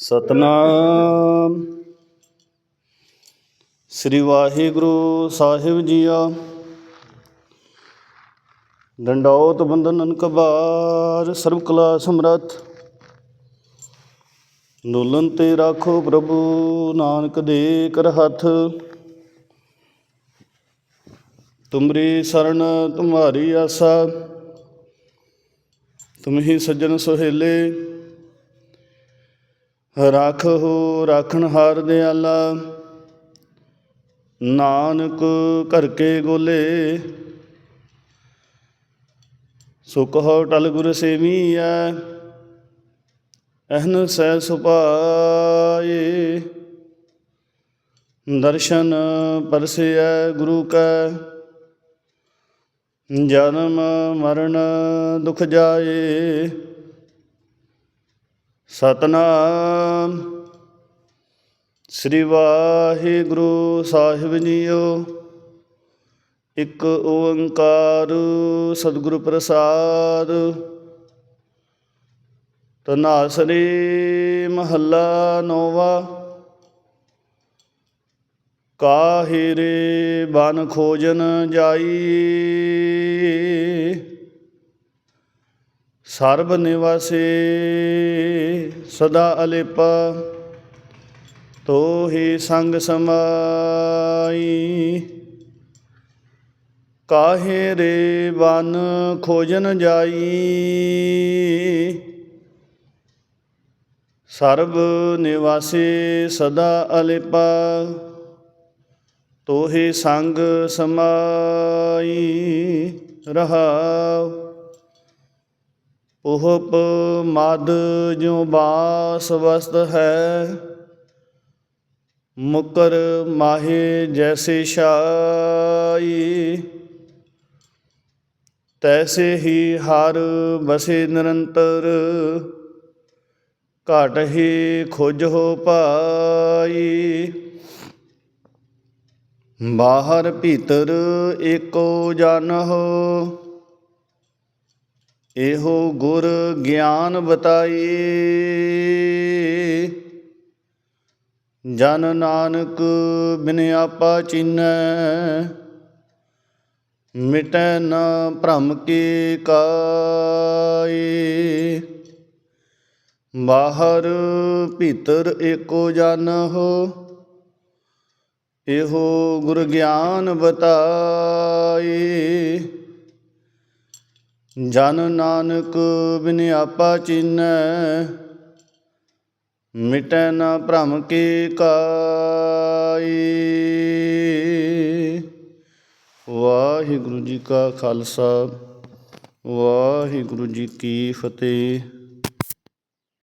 ਸਤਨਾਮ। ਸ੍ਰੀ ਵਾਹਿਗੁਰੂ ਸਾਹਿਬ ਜੀਆ। ਡੰਡੌਤ ਬੰਦਨ ਅਨਕਬਾਰ ਸਰਬ ਕਲਾ ਸਮਰੱਥ। ਡੋਲਨ ਤੇ ਰਾਖੋ ਪ੍ਰਭੂ, ਨਾਨਕ ਦੇ ਕਰ ਹੱਥ। ਤੁਮਰੀ ਸਰਨ, ਤੁਮਾਰੀ ਆਸਾ। ਤੁਮ ਸੱਜਣ ਸੁਹੇਲੇ। ਰਾਖੋ ਰਾਖਣ ਹਾਰ ਦਿਆਲਾ। ਨਾਨਕ ਘਰ ਕੇ ਗੋਲੇ। ਸੁਖ ਹੋ ਟਲ ਗੁਰ ਸੇਵੀਐ ਅਹਨ ਸਹਿ ਸੁਪਾਏ ਦਰਸ਼ਨ ਪਰਸਿਐ ਗੁਰੂ ਕੈ, ਜਨਮ ਮਰਨ ਦੁਖ ਜਾਏ। ਸਤਨਾਮ। ਸ੍ਰੀ ਵਾਹਿਗੁਰੂ ਸਾਹਿਬ ਜੀਓ, ਇੱਕ ਓੰਕਾਰ ਸਤਿਗੁਰੂ ਪ੍ਰਸਾਦ। ਤਨਾਸਰੀ ਮਹੱਲਾ ਨੋਵਾ। ਕਾਹਿਰੇ ਬਨ ਖੋਜਨ ਜਾਈ। ਸਰਬ ਨਿਵਾਸੇ ਸਦਾ ਅਲੇਪਾ ਤੋਹੀ ਸੰਗ ਸਮਾਈ। ਕਾਹੇ ਰੇ ਬਨ ਖੋਜਨ ਜਾਈ। ਸਰਬ ਨਿਵਾਸੇ ਸਦਾ ਅਲੇਪਾ ਤੋਹੇ ਸੰਗ ਸਮਾਈ। ਰਹਾਉ ਉਹਪ ਮਦ ਜੋ ਬਾਸ ਵਸਤ ਹੈ, ਮੁਕਰ ਮਾਹੇ ਜੈਸੇ ਸ਼ਾਈ ਤੈਸੇ ਹੀ ਹਰ ਬਸੇ ਨਿਰੰਤਰ, ਘਟ ਹੀ ਖੁਜ ਹੋ ਪਾਈ। ਬਾਹਰ ਭੀਤਰ ਏਕੋ ਹੋ ਇਹੋ ਗੁਰ ਗਿਆਨ ਬਤਾਈ ਜਨ ਨਾਨਕ ਬਿਨ ਆਪਾ ਚੀਨੈ, ਮਿਟੈ ਨ ਭ੍ਰਮ ਕੀ ਕਾਈ ਬਾਹਰ ਭੀਤਰ ਏਕੋ ਜਾਣਹੁ ਇਹੋ ਗੁਰ ਗਿਆਨ ਬਤਾਈ ਜਨ ਨਾਨਕ ਬਿਨ ਆਪਾ ਚੀਨੈ, ਮਿਟੈ ਨਾ ਭ੍ਰਮ ਕੀ ਕਾਈ। ਵਾਹਿਗੁਰੂ ਜੀ ਕਾ ਖਾਲਸਾ, ਵਾਹਿਗੁਰੂ ਜੀ ਕੀ ਫਤਿਹ।